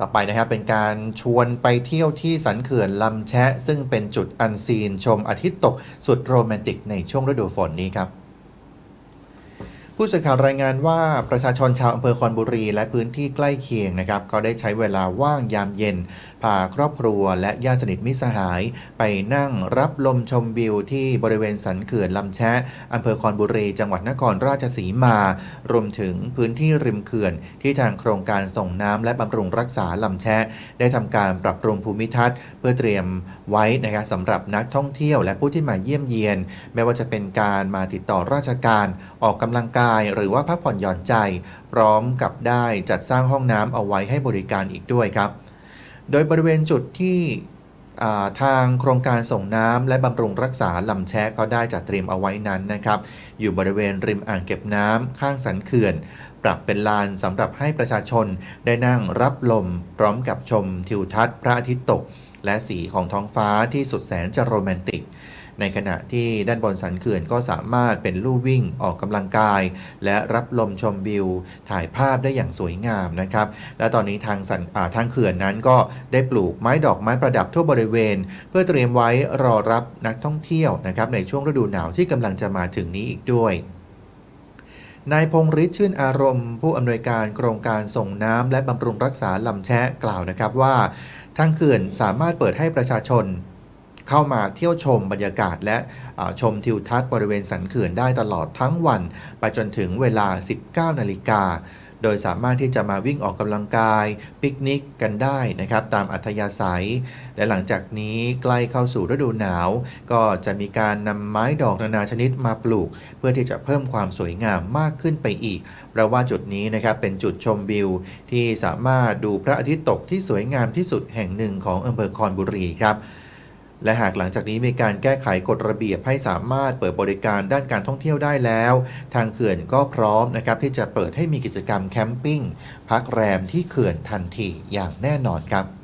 ต่อไปนะครับเป็นการชวนไปเที่ยวที่สันเขื่อนลำแชะ ซึ่งเป็นจุดอันซีนชมอาทิตย์ตกสุดโรแมนติกในช่วงฤดูฝนนี้ครับ ผู้สื่อข่าวรายงานว่าประชาชนชาวอำเภอคอนบุรี และพื้นที่ใกล้เคียงนะครับ ก็ได้ใช้เวลาว่างยามเย็น พาครอบครัวและญาติสนิทมิสหาย ไปนั่งรับลมชมวิวที่บริเวณสันเขื่อนลำแชะอำเภอคอนบุรี จังหวัดนครราชสีมา รวมถึงพื้นที่ริมเขื่อน ที่ทางโครงการส่งน้ำและบำรุงรักษาลำแชะได้ทำการปรับปรุงภูมิทัศน์ เพื่อเตรียมไว้นะครับสำหรับนักท่องเที่ยว และผู้ที่มาเยี่ยมเยียนไม่ว่าจะเป็นการมาติดต่อราชการออกกำลังกายหรือว่าพักผ่อนหย่อนใจ พร้อมกับได้จัดสร้างห้องน้ำเอาไว้ให้บริการอีกด้วยครับ โดยบริเวณจุดที่ทางโครงการส่งน้ำและบำรุงรักษาลำแชะก็ได้จัดเตรียมเอาไว้นั้นนะครับ อยู่บริเวณริมอ่างเก็บน้ำข้างสันเขื่อน ปรับเป็นลานสำหรับให้ประชาชนได้นั่งรับลม พร้อมกับชมทิวทัศน์พระอาทิตย์ตก และสีของท้องฟ้าที่สุดแสนจะโรแมนติก ในขณะที่ด้านบนสันเขื่อนก็สามารถเป็นลู่วิ่งออกกำลังกาย และรับลมชมวิว ถ่ายภาพได้อย่างสวยงามนะครับ และตอนนี้ทางสันทางเขื่อนนั้นก็ได้ปลูกไม้ดอกไม้ประดับทั่วบริเวณ เพื่อเตรียมไว้รอรับนักท่องเที่ยวนะครับในช่วงฤดูหนาวที่กำลังจะมาถึงนี้อีกด้วยนายพงฤทธิ์ชื่นอารมณ์ ผู้อำนวยการโครงการส่งน้ำและบำรุงรักษาลำแชะกล่าวนะครับว่าทางเขื่อนสามารถเปิดให้ประชาชน เข้ามาเที่ยวชมบรรยากาศและชมทิวทัศน์บริเวณสันเขื่อนได้ตลอดทั้งวัน ไปจนถึงเวลา 19 นาฬิกาโดยสามารถที่จะมาวิ่งออกกำลังกาย ปิกนิกกันได้นะครับ ตามอัธยาศัย และหลังจากนี้ใกล้เข้าสู่ฤดูหนาว ก็จะมีการนำไม้ดอกนานาชนิดมาปลูก เพื่อที่จะเพิ่มความสวยงามมากขึ้นไปอีกเพราะว่าจุดนี้นะครับเป็นจุดชมวิว ที่สามารถดูพระอาทิตย์ตกที่สวยงามที่สุดแห่งหนึ่งของอำเภอคอนบุรีครับ และหากหลังจากนี้มีการแก้ไขกฎระเบียบให้สามารถเปิดบริการด้านการท่องเที่ยวได้แล้ว ทางเขื่อนก็พร้อมนะครับที่จะเปิดให้มีกิจกรรมแคมปิ้งพักแรมที่เขื่อนทันทีอย่างแน่นอนครับ